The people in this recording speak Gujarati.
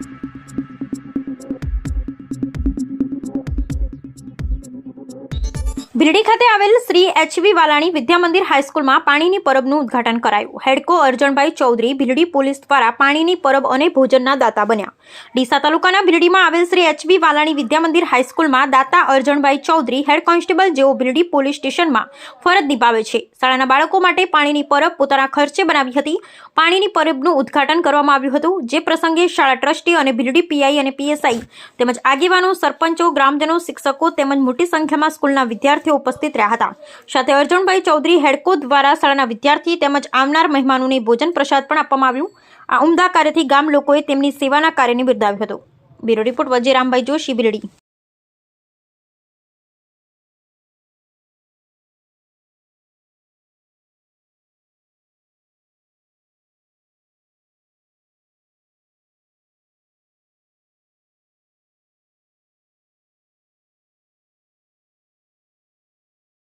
Thank you. બિરડી ખાતે આવેલ શ્રી એચવી વાલાણી વિદ્યા મંદિર હાઈસ્કૂલમાં પાણીની પરબનું ઉદ્ઘાટન કરાયું. હેડકો અર્જણભાઈ ચૌધરી ભીલડી પોલીસ દ્વારા પાણીની પરબ અને ભોજનના દાતા બન્યા. ડીસા તાલુકાના ભીલડીમાં આવેલ શ્રી એચવી વાલાણી વિદ્યા મંદિર હાઈસ્કૂલમાં દાતા અર્જણભાઈ ચૌધરી, હેડ કોન્સ્ટેબલ જેઓ ભીલડી પોલીસ સ્ટેશનમાં ફરજ નિભાવે છે. શાળાના બાળકો માટે પાણીની પરબ પોતાના ખર્ચે બનાવી હતી. પાણીની પરબનું ઉદ્ઘાટન કરવામાં આવ્યું હતું, જે પ્રસંગે શાળા ટ્રસ્ટી અને ભીલડી પીઆઈ અને પીએસઆઈ તેમજ આગેવાનો, સરપંચો, ગ્રામજનો, શિક્ષકો તેમજ મોટી સંખ્યામાં સ્કૂલના વિદ્યાર્થીઓ ઉપસ્થિત રહ્યા હતા. સાથે અર્જુનભાઈ ચૌધરી હેડકો દ્વારા શાળાના વિદ્યાર્થી તેમજ આવનાર મહેમાનોને ભોજન પ્રસાદ પણ આપવામાં આવ્યું. આ ઉમદા કાર્યથી ગામ લોકોએ તેમની સેવાના કાર્યને બિરદાવ્યું હતું. Bureau report Vajirambhai Joshi, Birdi.